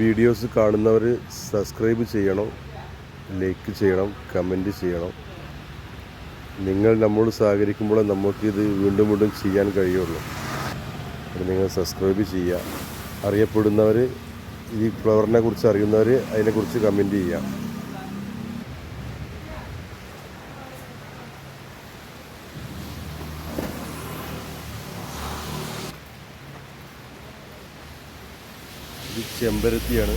Videos കാണുന്നവർ subscribe ചെയ്യണം like ചെയ്യണം കമന്റ് ചെയ്യണം. നിങ്ങൾ നമ്മോട് സഹകരിക്കുമ്പോൾ നമുക്കിത് വീണ്ടും വീണ്ടും ചെയ്യാൻ കഴിയുള്ളൂ. അപ്പോൾ നിങ്ങൾ സബ്സ്ക്രൈബ് ചെയ്യുക. അറിയപ്പെടുന്നവർ ഈ ഫ്ലവറിനെ കുറിച്ച് അറിയുന്നവർ അതിനെക്കുറിച്ച് കമന്റ് ചെയ്യുക. ഇത് ചെമ്പരത്തിയാണ്.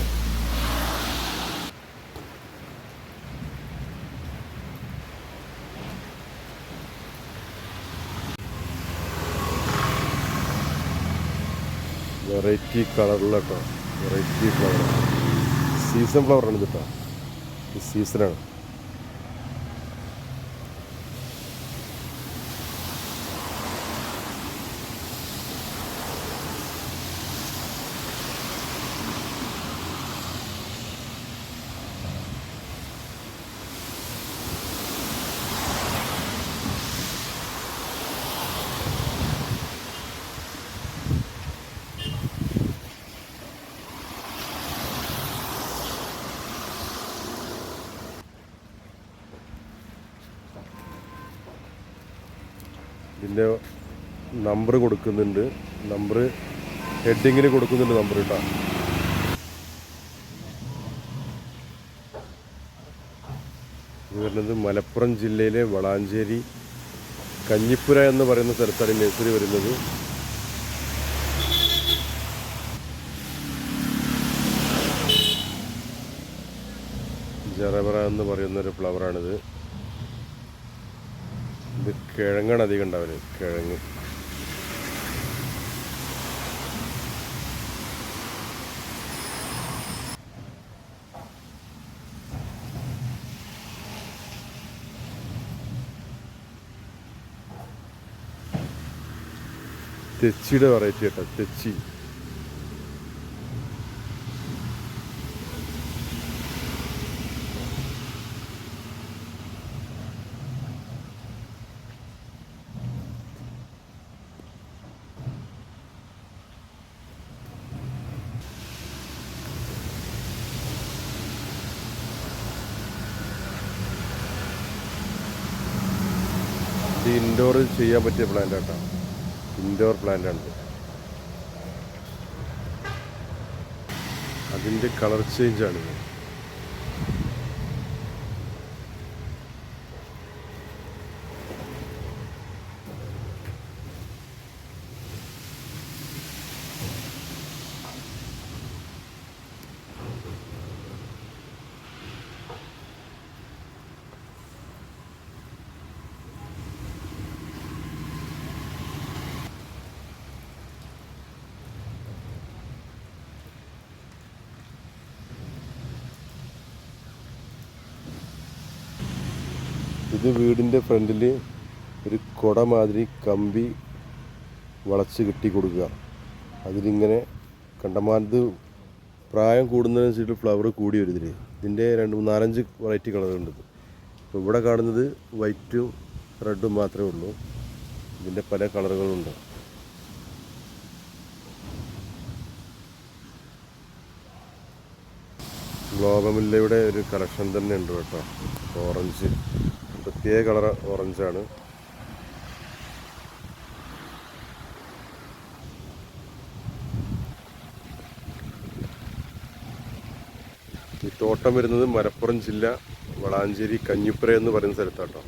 വെറൈറ്റി കളറിലുള്ള കേട്ടോ. വെറൈറ്റി ഫ്ലവർ സീസൺ ഫ്ലവറാണ് ഇത് കേട്ടോ സീസണാണ് ഇതിന്റെ നമ്പർ കൊടുക്കുന്നുണ്ട്. നമ്പർ ഹെഡിങ്ങിന് കൊടുക്കുന്നുണ്ട് നമ്പർ കേട്ടോ ഇത് വരുന്നത് മലപ്പുറം ജില്ലയിലെ വളാഞ്ചേരി കഞ്ഞിപ്പുര എന്ന് പറയുന്ന സ്ഥലത്താണ് ഈ വരുന്നത്. ജറബറ എന്ന് പറയുന്നൊരു ഫ്ലവറാണിത് ഇത് കിഴങ്ങാണ് അധികം ഉണ്ടാവൽ. കിഴങ്ങ്. തെച്ചിയുടെ വെറൈറ്റി കേട്ടോ. തെച്ചി. ഇത് ഇൻഡോറിൽ ചെയ്യാൻ പറ്റിയ പ്ലാന്റ് കേട്ടോ. ഇൻഡോർ പ്ലാന്റ് ആണ് അതിന്റെ കളർ ചേഞ്ച് ഇത്. വീടിന്റെ ഫ്രണ്ടിൽ ഒരു കുട മാതിരി കമ്പി വളച്ച് കെട്ടി കൊടുക്കുക. അതിലിങ്ങനെ കണ്ടമാനത്ത് പ്രായം കൂടുന്നതിനനുസരിച്ച് ഫ്ലവർ കൂടി വരും ഇതിന്റെ രണ്ട് നാലഞ്ച് വെറൈറ്റി കളറുണ്ട് ഇപ്പോൾ ഇവിടെ കാണുന്നത് വൈറ്റും റെഡും മാത്രമേ ഉള്ളൂ. ഇതിന്റെ പല കളറുകളുണ്ട്. ഗ്ലോബമില്ലയുടെ ഒരു കളക്ഷൻ തന്നെ ഉണ്ട് കേട്ടോ. ഓറഞ്ച്. പ്രത്യേക കളർ ഓറഞ്ചാണ്. ഈ തോട്ടം വരുന്നത് മലപ്പുറം ജില്ല വളാഞ്ചേരി കഞ്ഞിപ്പുര എന്ന് പറയുന്ന സ്ഥലത്താട്ടോ.